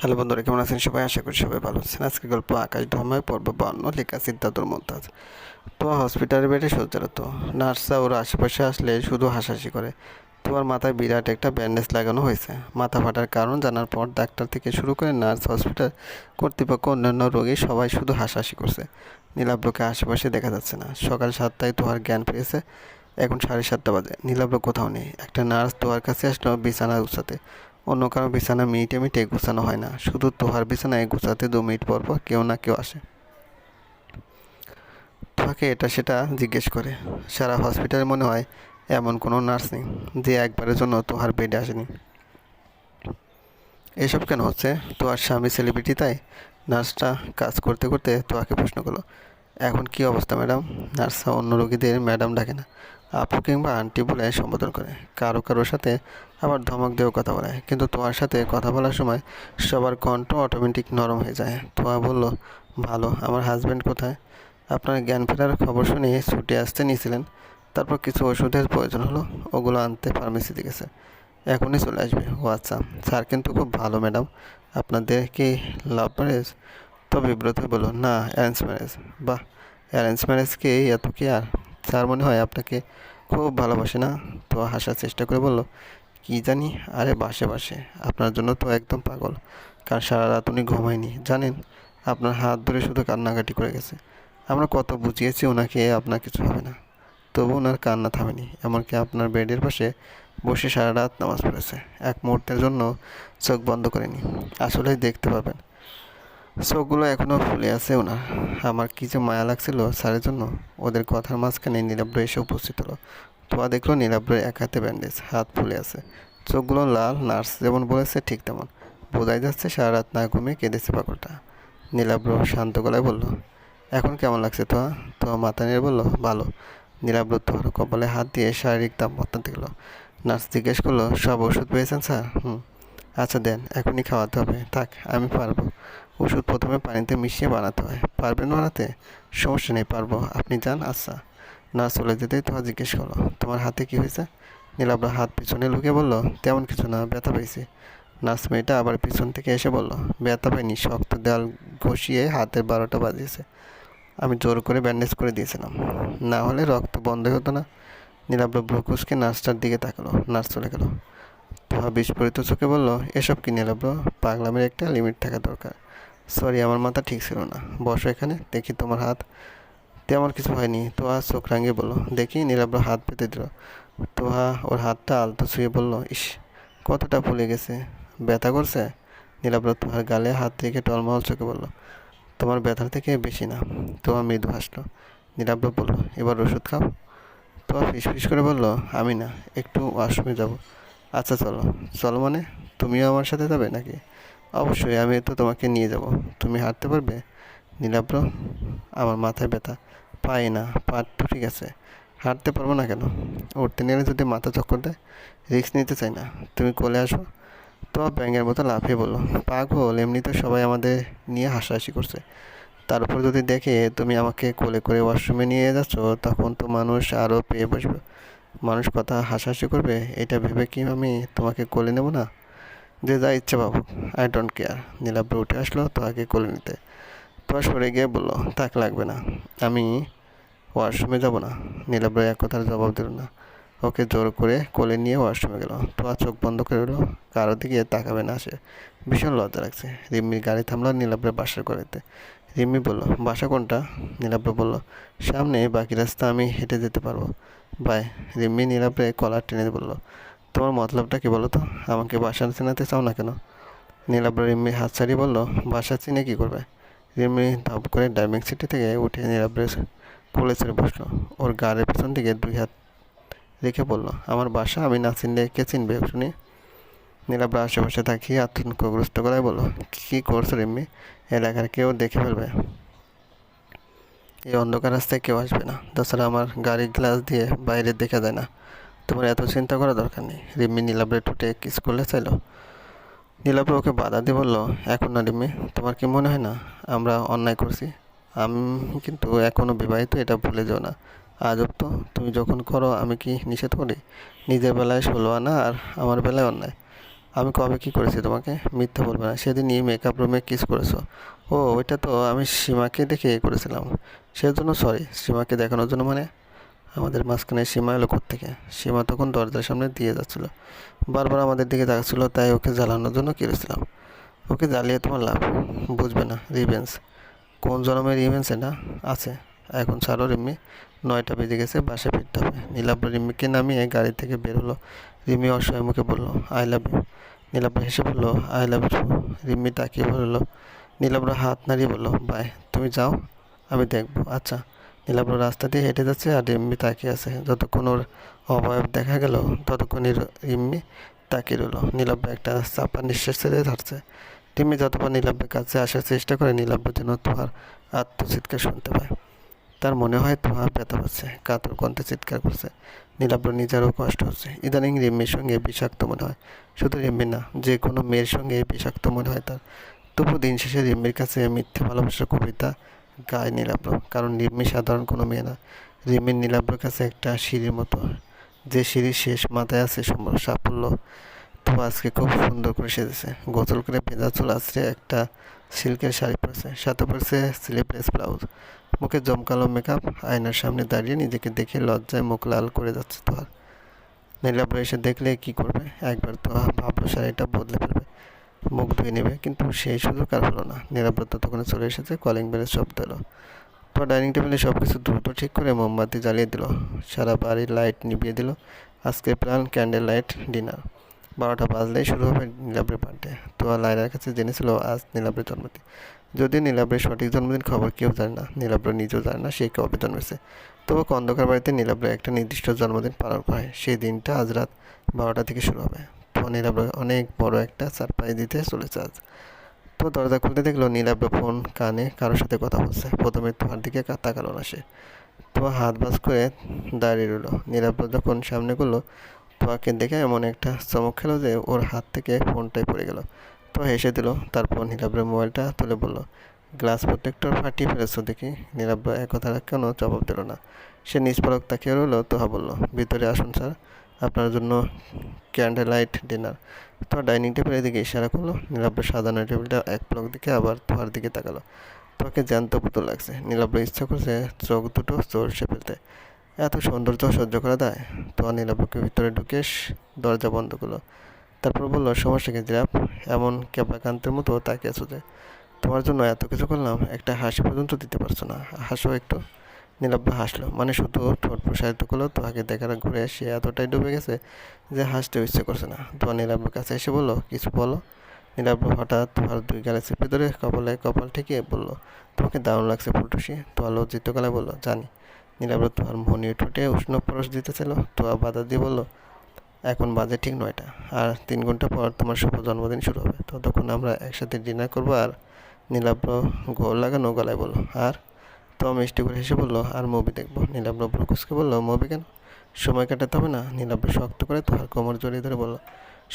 Hello বন্ধুরা, কেমন আছেন সবাই? আশা করি সবাই ভালো আছেন। আজকে গল্প আকাশ ধর্মায় পর্ব বান্ন, লেখা সিদ্ধাতুর মন্তাজ। তো হসপিটালের বেডে সজ্জারত নার্সরা ওর আশেপাশে আসলে শুধু হাসাহাসি করে। তোমার মাথায় বিরাট একটা ব্যান্ডেজ লাগানো হয়েছে। মাথা ফাটার কারণ জানার পর ডাক্তার থেকে শুরু করে নার্স হসপিটাল কর্তৃপক্ষ অন্যান্য রোগী সবাই শুধু হাসাহাসি করছে। নীলাব্রকে আশেপাশে দেখা যাচ্ছে না। সকাল সাতটায় তোমার জ্ঞান পেয়েছে এখন সাড়ে সাতটা বাজে। নীলাব্র কোথাও নেই। একটা নার্স তোহার কাছে আসলো বিছানা গুছাতে অন্য কারও বিছানা মিনিটে মিনিটে গুছানো হয় না। শুধু তোহার বিছানায় গুছাতে দু মিনিট পর পর কেউ না কেউ আসে। তোহাকে এটা সেটা জিজ্ঞেস করে। সারা হসপিটালে মনে হয় এমন কোনো নার্স নেই যে একবারের জন্য তোহার বেডে আসেনি। এসব কেন হচ্ছে? তোহার স্বামী সেলিব্রিটি তাই? নার্সটা কাজ করতে করতে তোহাকে প্রশ্ন করল, এখন কি অবস্থা ম্যাডাম? নার্সরা অন্য রোগীদের ম্যাডাম ডাকে না। আপু কিংবা আন্টি বলে সম্বোধন করে। কারও কারোর সাথে আবার ধমক দিয়েও কথা বলে। কিন্তু তোমার সাথে কথা বলার সময় সবার কণ্ঠ অটোমেটিক নরম হয়ে যায়। তোমা বলল, ভালো, আমার হাজব্যান্ড কোথায়? আপনার জ্ঞান ফেরার খবর শুনে ছুটে আসতে নিয়েছিলেন। তারপর কিছু ওষুধের প্রয়োজন হলো, ওগুলো আনতে ফার্মেসিতে গেছে। এখনই চলে আসবে। ও আচ্ছা স্যার কিন্তু খুব ভালো, ম্যাডাম। আপনাদের কি লাভ ম্যারেজ তো বিব্রত বলল, না অ্যারেঞ্জ ম্যারেজ বাহ অ্যারেঞ্জ ম্যারেজকে এত কি আর? স্যার মনে হয় আপনাকে খুব ভালোবাসে না? তো হাসার চেষ্টা করে বলল, কি জানি? আরে বাসে বাসে। আপনার জন্য তো একদম পাগল। কারণ সারা রাত উনি ঘুমায়নি, জানেন? আপনার হাত ধরে শুধু কান্নাকাটি করে গেছে। আমরা কত বুঝিয়েছি ওনাকে আপনার কিছু হবে না। তবু ওনার কান্না থামেনি, এমনকি আপনার বেডের পাশে বসে সারা রাত নামাজ পড়েছে। এক মুহূর্তের জন্য চোখ বন্ধ করেনি। আসলেই দেখতে পাবেন চোখগুলো এখনও ফুলে আছে ওনার আমার কী যে মায়া লাগছিল স্যারের জন্য? ওদের কথার মাঝখানে নীলাব্র এসে উপস্থিত হলো। তোয়া দেখল নীলাব্রের এক হাতে ব্যান্ডেজ হাত ফুলে আছে। চোখগুলো লাল, নার্স যেমন বলেছে ঠিক তেমন। বোঝাই যাচ্ছে সারা রাত না ঘুমিয়ে কেঁদেছে পাগলটা। নীলাব্র শান্ত গলায় বলল, এখন কেমন লাগছে তোয়া? তো মাথা নিয়ে বলল, ভালো। নীলাব্র তোর কপালে হাত দিয়ে শারীরিক তাপমাত্রা দেখল। নার্স জিজ্ঞেস করল, সব ওষুধ পেয়েছেন স্যার? হুম। আচ্ছা দেন, এখনই খাওয়াতে হবে। থাক, আমি পারব। ওষুধ প্রথমে পানিতে মিশিয়ে বানাতে হয়। পারবেন বানাতে? সমস্যা নেই, পারব। আপনি যান আচ্ছা। না, চলে যেতেই তোমার জিজ্ঞেস করল। তোমার হাতে কি হয়েছে? নীলাবরা হাত পিছনে লুকিয়ে বলল, তেমন কিছু না, ব্যথা পেয়েছি। নার্স মেয়েটা আবার পিছন থেকে এসে বলল, ব্যথা পাইনি, শক্ত দেওয়াল ঘষিয়ে হাতের বারোটা বাজিয়েছে। আমি জোর করে ব্যান্ডেজ করে দিয়েছিলাম। না হলে রক্ত বন্ধ হতো না। নীলাব্র ব্রকুসকে নার্সটার দিকে তাকালো। নার্স চলে গেল। তোহা বিস্ফোরিত চোখে বলল, এসব কি নীলাব্র? পাগলামের একটা লিমিট থাকা দরকার। সরি আমার মাথা ঠিক ছিল না। বসো এখানে, দেখি তোমার হাত। তেমন কিছু হয়নি। তোহা চোখ রাঙিয়ে বলল, দেখি নীলাব্র হাত পেতে দিল। তোহা ওর হাতটা আলতো ছুঁয়ে বলল, ইস, কতটা ফুলে গেছে। ব্যথা করছে? নীলাব্র তোহার গালে হাত রেখে টলমহল চোখে বলল, তোমার ব্যথার থেকে বেশি না। তোহা মৃদু হাসলো। নীলাব্র বলল, এবার ওষুধ খাও। তোহা ফিস ফিস করে বলল, আমি না, একটু ওয়াশরুমে যাব। আচ্ছা চলো। চলো মানে? তুমিও আমার সাথে যাবে নাকি? অবশ্যই, আমি তো তোমাকে নিয়ে যাব। তুমি হাঁটতে পারবে? নীলাব্র আমার মাথায় ব্যথা। পাই না, পা তো ঠিক আছে। হাঁটতে পারব না কেন? উঠতে নিলে যদি মাথা চক্কর দেয়, রিস্ক নিতে চাই না। তুমি কোলে আসো। তো ব্যাঙের মতো লাফিয়ে বলল, পাগল এমনিতে সবাই আমাদের নিয়ে হাসাহাসি করছে। তারপর যদি দেখে তুমি আমাকে কোলে করে ওয়াশরুমে নিয়ে যাচ্ছ, তখন তো মানুষ আরও পেয়ে বসবে। মানুষ কথা হাসাহাসি করবে, এটা ভেবে কি আমি তোমাকে কোলে নেব না? যে যা ইচ্ছে ভাবুক আই ডোন্ট কেয়ার নীলাব্র উঠে আসলো তোহাকে কোলে নিতে। তোয়া সরে গিয়ে বলল তাক লাগবে না। আমি ওয়াশরুমে যাব না। নীলাব্র এক কথার জবাব দিল না। ওকে জোর করে কোলে নিয়ে ওয়াশরুমে গেল। তোয়া চোখ বন্ধ করে রইল, কারও দিকে তাকাবে না সে। ভীষণ লজ্জা লাগছে। রিম্মির গাড়ি থামলো নীলাব্রের বাসার করেতে রিম্মি বলল, বাসা কোনটা? নীলাব্র বলল, সামনে বাকি রাস্তা আমি হেঁটে যেতে পারব। বাই রিম্মি নীলাব্রে কলার টেনে বলল, তোমার মতলবটা কি বলো তো? আমাকে বাসা চেনাতে চাও না কেন? নীলাব্র রিম্মি হাত ছাড়িয়ে বলল বাসা চিনে কী করবে? রিম্মি ধপ করে ড্রাইভিং সিটি থেকে উঠে নীলাব্রে কোলে ছেড়ে বসল। ওর গাড়ির পেছন দিকে দুই হাত রেখে বলল, আমার বাসা, আমি না চিনলে কে চিনবে শুনি? নীলাব্র আশেপাশে তাকিয়ে আতঙ্কগ্রস্ত গলায় বলল, কী করছ রিম্মি? এলাকার কেউ দেখে ফেলবে। এই অন্ধকার রাস্তায় কেউ আসবে না। তাছাড়া আমার গাড়ির গ্লাস দিয়ে বাইরে দেখা যায় না। তোমার এত চিন্তা করা দরকার নেই। রিম্মি নীলাব্রে টুটে কিস করলে চাইলো। ওকে বাধা দিয়ে বলল, এখন না রিম্মি, তোমার কি মনে হয় না? আমরা অন্যায় করছি। আমি কিন্তু এখনও বিবাহিত, এটা ভুলে যাও না। আজব তো, তুমি যখন করো, আমি কি নিষেধ করি? নিজের বেলায় ষোলো আনা আর আমার বেলায় অন্যায়। আমি কবে কি করেছি তোমাকে? মিথ্যা বলবে না। সেদিনই মেকআপ রুমে কিস করেছ। ও, ওইটা তো আমি সীমাকে দেখে করেছিলাম। সেজন্য সরি সীমাকে দেখানোর জন্য মানে আমাদের মাঝখানে সীমা এলো থেকে সীমা তখন দরজার সামনে দিয়ে যাচ্ছিল। বারবার আমাদের দিকে যাচ্ছিল তাই ওকে জ্বালানোর জন্য কিনেছিলাম ওকে জ্বালিয়ে তোমার লাভ? বুঝবে না রিভেন্স কোন জন্মের রিভেন্স এটা আছে। এখন ছাড়ো রিম্মি, নয়টা বেজে গেছে, বাসে ফিরতে হবে। নীলাব্র রিম্মিকে নামিয়ে গাড়ি থেকে বের হলো। রিম্মি অসহায় মুখে বলল আই লাভ ইউ নীলাব্র হেসে বলল আই লাভ ইউ রিম্মি তাকিয়ে বলল নীলাব্র হাত নাড়িয়ে বলল বাই তুমি যাও, আমি দেখব। আচ্ছা। নীলাব্র রাস্তা দিয়ে হেঁটে যাচ্ছে আর রিম্মি তাকিয়ে আছে। যতক্ষণ ওর অবয়ব দেখা গেল ততক্ষণ রিম্মি তাকিয়ে রইল। নীলাব্র একটা চাপা নিঃশ্বাস ছেড়ে ধরছে। রিম্মি যতবার নীলাব্রের কাছে আসার চেষ্টা করে, নীলাব্র যেন তোমার আত্মচিৎকার শুনতে পায়। তার মনে হয় তোমার ব্যথা পাচ্ছে, কাতর কণ্ঠে চিৎকার করছে। নীলাব্র নিজেরও কষ্ট হচ্ছে। ইদানিং রিম্মির সঙ্গে বিষাক্ত মনে হয়। শুধু রিম্মি না, যে কোনো মেয়ের সঙ্গে বিষাক্ত মনে হয় তার। তবু দিন শেষে রিম্মির কাছে মিথ্যে ভালোবাসার কবিতা গায়ে নীলাব্র কারণ রিম্মি সাধারণ কোনো মেয়ে না। রিম্মির নীলাব্রর কাছে একটা সিঁড়ির মতো। যে সিঁড়ির শেষ মাথায় আছে সাফল্য, তো আজকে খুব সুন্দর করে সেজেছে। গোসল করে ভেজা চুল আছড়ে একটা সিল্কের শাড়ি পরেছে। সাথে পরেছে স্লিপলেস ব্লাউজ। মুখে জমকালো মেকআপ আয়নার সামনে দাঁড়িয়ে নিজেকে দেখে লজ্জায় মুখ লাল করে যাচ্ছে তোহার। নীলাব্র এসে দেখলে কি করবে? একবার তো ভাবলো শাড়িটা বদলে ফেলবে। মুখ ধুয়ে নেবে, কিন্তু সেই সুযোগ আর হলো না। নীলাব্র তখন চলে এসেছে কলিং বেলের শব্দ এলো তো ডাইনিং টেবিলে সব কিছু দ্রুত ঠিক করে মোমবাতি জ্বালিয়ে দিল। সারা বাড়ির লাইট নিভিয়ে দিল। আজকে প্ল্যান ক্যান্ডেল লাইট ডিনার বারোটা বাজলেই শুরু হবে নীলাব্রের বার্থডে তো লাইলার কাছে জেনেছিল আজ নীলাব্রের জন্মদিন। যদিও নীলাব্রের সঠিক জন্মদিন খবর কেউ জানে না, নীলাব্র নিজেও জানে না, সে কেউ কবে জন্মেছে তবু কন্দকার বাড়িতে নীলাব্রের একটা নির্দিষ্ট জন্মদিন পালন করা। সেই দিনটা আজ রাত বারোটা থেকে শুরু হবে। নীলাব্র অনেক বড় একটা সারপ্রাইজ দিতে চলেছে আজ। তো দরজা খুলতে দেখল নীলাব্র ফোন কানে কারোর সাথে কথা বলছে। প্রথমে তোমার দিকে তাকালো না সে। তো হাত বাস করে দাঁড়িয়ে রইল। নীলাব্র যখন সামনে করল তোয়াকে দেখে এমন একটা চমক খেলো যে ওর হাত থেকে ফোনটাই পড়ে গেল। তো হেসে দিল। তারপর নীলাব্রের মোবাইলটা তুলে বলল, গ্লাস প্রোটেক্টর ফাটিয়ে ফেলেছো দেখি। নীলাব্র এক কথা কেন জবাব দিল না। সে নিষ্পলক তাকিয়ে রইল। তোহা বলল, ভিতরে আসুন, স্যার। আপনার জন্য ক্যান্ডেল লাইট ডিনার তো ডাইনিং টেবিলের দিকে ইশারা করল। নীলাব্র সাজানো টেবিলটা এক পলক দিকে আবার তোহার দিকে তাকালো। তোকে জ্যান্ত পুতুল লাগছে। নীলাব্র ইচ্ছা করছে চোখ দুটো চলছে ফেলতে। এত সৌন্দর্য সহ্য করা দেয় তো নীলাব্রকে ভিতরে ঢুকে দরজা বন্ধ করল। তারপর বলল, সমস্যা কি জিরাপ এমন ক্যাবলাকান্তের মতো তাকিয়েছো যে? তোমার জন্য এত কিছু করলাম, একটা হাসি পর্যন্ত দিতে পারছ না। হাসো একটু। নীলাব্য হাসলো। মানে শুধু ঠোঁট প্রসারিত করল তোহাকে দেখার ঘুরে সে এতটাই ডুবে গেছে যে হাসতে ইচ্ছে করছে না। তোমার নীলাব্যর কাছে এসে বলল, কিছু বলো? নীলাব্য হঠাৎ তোমার দুই গালে চেপে ধরে কপালে কপাল ঠেকিয়ে বলল, তোমাকে দারুণ লাগছে ফুলটুসি। তোমার লজ্জিত গলায় বলল, জানি। নীলাব্র তোমার মনির ঠোঁটে উষ্ণ পরশ দিতেছিল। তোয়া বাধা দিয়ে বলল, এখন বাজে ঠিক নয়টা, আর তিন ঘণ্টা পর তোমার শুভ জন্মদিন শুরু হবে। ততক্ষণ আমরা একসাথে ডিনার করব। আর নীলাব্র গোল লাগানো গলায় বলল, আর? তো মিষ্টি করে হেসে বলল, আর মুভি দেখব? নীলাব্র ব্রকুসকে বলল, মুভি কেন? সময় কাটাতে হবে না। নীলাব্র শক্ত করে তোহার কোমর জড়িয়ে ধরে বলল,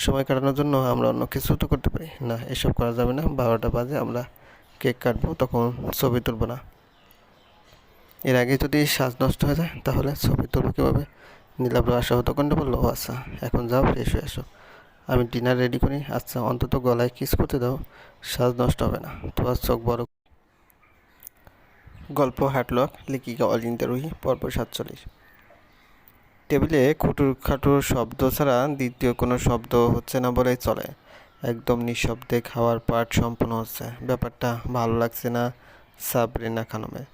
সময় কাটানোর জন্য আমরা অন্য কিছু তো করতে পারি। না, এসব করা যাবে না। বারোটা বাজে, আমরা কেক কাটবো, তখন ছবি তুলবো না। এর আগে যদি শ্বাস নষ্ট হয়ে যায়, তাহলে ছবি তুলবো কীভাবে? নীলাব্র আশাহত কণ্ঠে বলল, ও আচ্ছা এখন যাও, ফ্রেশ হয়ে আসো আমি ডিনার রেডি করি। আচ্ছা অন্তত গলায় কিস করতে দাও শ্বাস নষ্ট হবে না। তোমার চোখ বড় গল্প, হাটলক, লেখিকা অলিন্দা রুহি পরপর সাতচল্লিশ। টেবিলে খুটুর খাটুর শব্দ ছাড়া দ্বিতীয় কোনো শব্দ হচ্ছে না বলেই চলে। একদম নিঃশব্দে খাওয়ার পাঠ সম্পূর্ণ হচ্ছে। ব্যাপারটা ভালো লাগছে না সাবরিনা খানমের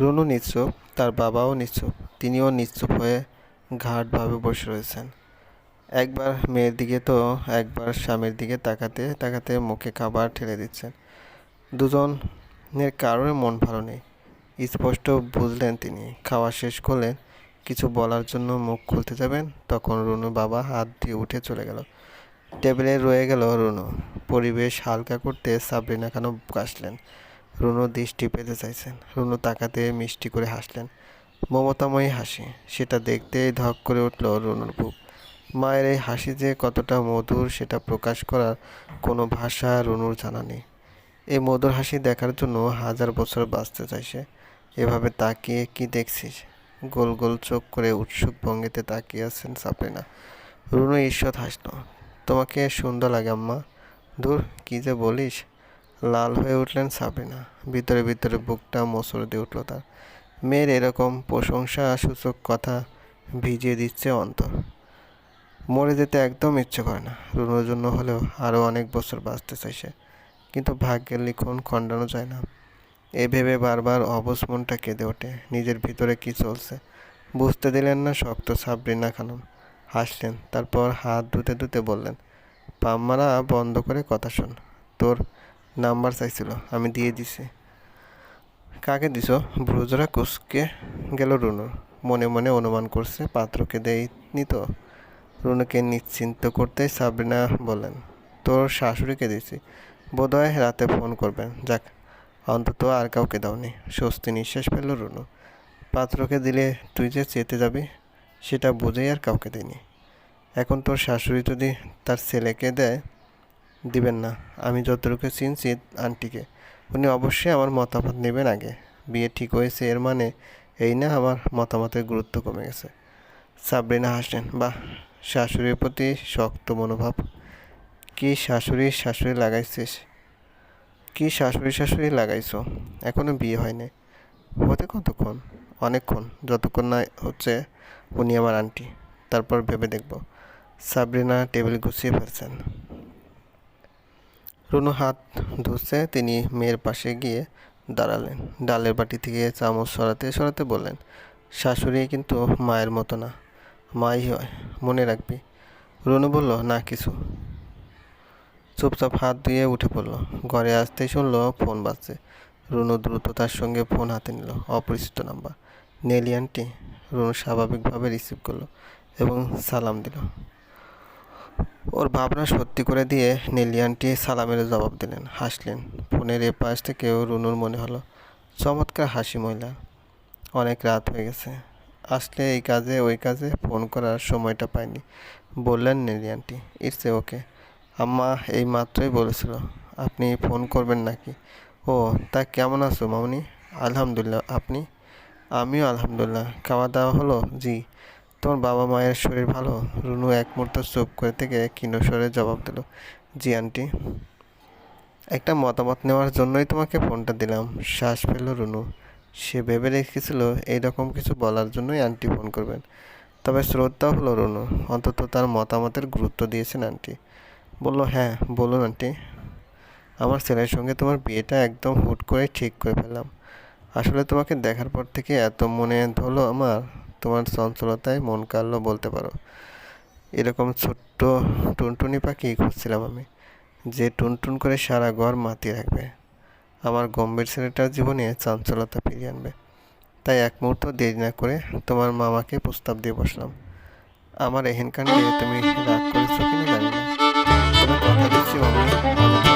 রুনু নিশ্চুপ তার বাবাও নিশ্চুপ তিনিও নিশ্চুপ হয়ে ঘাটভাবে বসে রয়েছেন। একবার মেয়ের দিকে তো একবার স্বামীর দিকে তাকাতে তাকাতে মুখে খাবার ঠেলে দিচ্ছেন। দুজনের কারোর মন ভালো নেই। স্পষ্ট বুঝলেন তিনি। খাওয়া শেষ করলেন কিছু বলার জন্য মুখ খুলতে যাবেন, তখন রুনু বাবা হাত দিয়ে উঠে চলে গেল। টেবিলে রয়ে গেল রুনু। পরিবেশ হালকা করতে সাবরিনা খানও কাশলেন। রুনু দৃষ্টি পেতে চাইছেন। রুনু তাকাতে মিষ্টি করে হাসলেন। মমতাময়ী হাসি, সেটা দেখতেই ধক করে উঠল রুনুর বুক। মায়ের এই হাসি যে কতটা মধুর সেটা প্রকাশ করার কোনো ভাষা রুনুর জানা নেই। এই মধুর হাসি দেখার জন্য হাজার বছর বাঁচতে চাইছে। এভাবে তাকিয়ে কি দেখছিস? গোল গোল চোখ করে উৎসুক ভঙ্গিতে তাকিয়ে আছেন সাপরিনা রুনু ঈশ্বর হাসল, তোমাকে সুন্দর লাগে আম্মা। ধুর, কী যে বলিস? লাল হয়ে উঠলেন সাবিনা ভিতরে ভিতরে বুকটা মোচড় দিয়ে উঠল তার। মেয়ের এরকম প্রশংসা সূচক কথা ভিজিয়ে দিচ্ছে অন্তর। মরে যেতে একদম ইচ্ছে করে না। রুনুর জন্য হলেও আরও অনেক বছর বাঁচতে চাই সে কিন্তু ভাগ্যের লিখন খণ্ডানো যায় না। এ ভেবে বারবার অবস মনটা কেঁদে ওঠে। নিজের ভিতরে কি চলছে? বুঝতে দিলেন না শক্ত সাবরিনা খানম। হাসলেন, তারপর হাত ধুতে ধুতে বললেন, পাম্মারা, বন্ধ করে কথা শোন। তোর নাম্বার চাইছিল, আমি দিয়ে দিছি। কাকে দিছ? ব্রুজরা কুসকে গেল রুনুর। মনে মনে অনুমান করছে, পাত্রকে দেয়নি তো। রুনুকে নিশ্চিন্ত করতেই সাবরিনা বললেন, তোর শাশুড়িকে দিছি বোধহয় রাতে ফোন করবেন। যাক, অন্তত আর কাউকে দাওনি। স্বস্তি নিঃশ্বাস ফেলল রুনু। পাত্রকে দিলে তুই যে চেতে যাবি, সেটা বুঝেই আর কাউকে দেয়নি এখন তোর শাশুড়ি যদি তার ছেলেকে দেয়, দিবেন না। আমি যতটুকু চিনছি আন্টিকে, উনি অবশ্যই আমার মতামত নেবেন আগে। বিয়ে ঠিক হয়েছে, এর মানে এই না আমার মতামতের গুরুত্ব কমে গেছে। সাবরিনা হাসলেন, বাহ, শাশুড়ির প্রতি শক্ত মনোভাব। কি শাশুড়ি শাশুড়ি লাগাইছিস? কি শাশুড়ি শাশুড়ি লাগাইছো? এখনও বিয়ে হয়নি। হতে কতক্ষণ? অনেকক্ষণ। যতক্ষণ না হচ্ছে উনি আমার আন্টি। তারপর ভেবে দেখব। সাবরিনা টেবিল গুছিয়ে ফেলছেন। রুনু হাত ধুচ্ছে, তিনি মেয়ের পাশে গিয়ে দাঁড়ালেন। ডালের বাটি থেকে চামচ সরাতে সরাতে বললেন, শাশুড়ি কিন্তু মায়ের মতো না। মাই হয়, মনে রাখবি। রুনু বলল, না, কিছু। চুপচাপ হাত ধুয়ে উঠে পড়ল। ঘরে আসতেই শুনলো ফোন বাজছে। রুনু দ্রুত তার সঙ্গে ফোন হাতে নিল। অপরিচিত নাম্বার। নেলি আন্টি, রুনু স্বাভাবিকভাবে রিসিভ করল এবং সালাম দিল। ওর ভাবনা সত্যি করে দিয়ে নেলি আন্টি সালামের জবাব দিলেন। হাসলেন। ফোনের এ পাশ থেকেও রুনুর মনে হলো, চমৎকার হাসি মহিলা অনেক রাত হয়ে গেছে। আসলে এই কাজে ওই কাজে ফোন করার সময়টা পাইনি। বললেন নেলি আন্টি, ইটস ওকে। আম্মা এই মাত্রই বলেছিল, আপনি ফোন করবেন নাকি? ও, তা কেমন আছো মামনি? আলহামদুলিল্লাহ, আপনি? আমিও আলহামদুলিল্লাহ, খাওয়া দাওয়া হলো? জি। তোমার বাবা মায়ের শরীর ভালো? রুনু এক মুহূর্ত চুপ করে থেকে ক্ষীণস্বরে জবাব দিল, জি, আন্টি। একটা মতামত নেওয়ার জন্যই তোমাকে ফোনটা দিলাম। শ্বাস ফেলল রুনু। সে ভেবে রেখেছিল এইরকম কিছু বলার জন্যই আন্টি ফোন করবেন। তবে শ্রদ্ধা হলো রুনু, অন্তত তার মতামতের গুরুত্ব দিয়েছেন আন্টি। বলল হ্যাঁ বলুন আন্টি। আমার ছেলের সঙ্গে তোমার বিয়েটা একদম হুট করে ঠিক করে ফেললাম। আসলে তোমাকে দেখার পর থেকে এত মনে ধরলো আমার, তোমার চঞ্চলতায় মন কাড়লো বলতে পারো। এরকম ছোট্ট টুনটুনি পাখি খুঁজছিলাম আমি, যে টুনটুন করে সারা ঘর মাতিয়ে রাখবে। আমার গম্ভীর ছেলেটার জীবনে চাঞ্চলতা ফিরিয়ে আনবে। তাই এক মুহূর্ত দেরি না করে তোমার মামাকে প্রস্তাব দিয়ে বসলাম। আমার এহেন কাণ্ডে তুমি রাগ করেছ কিনা জানি না। come con.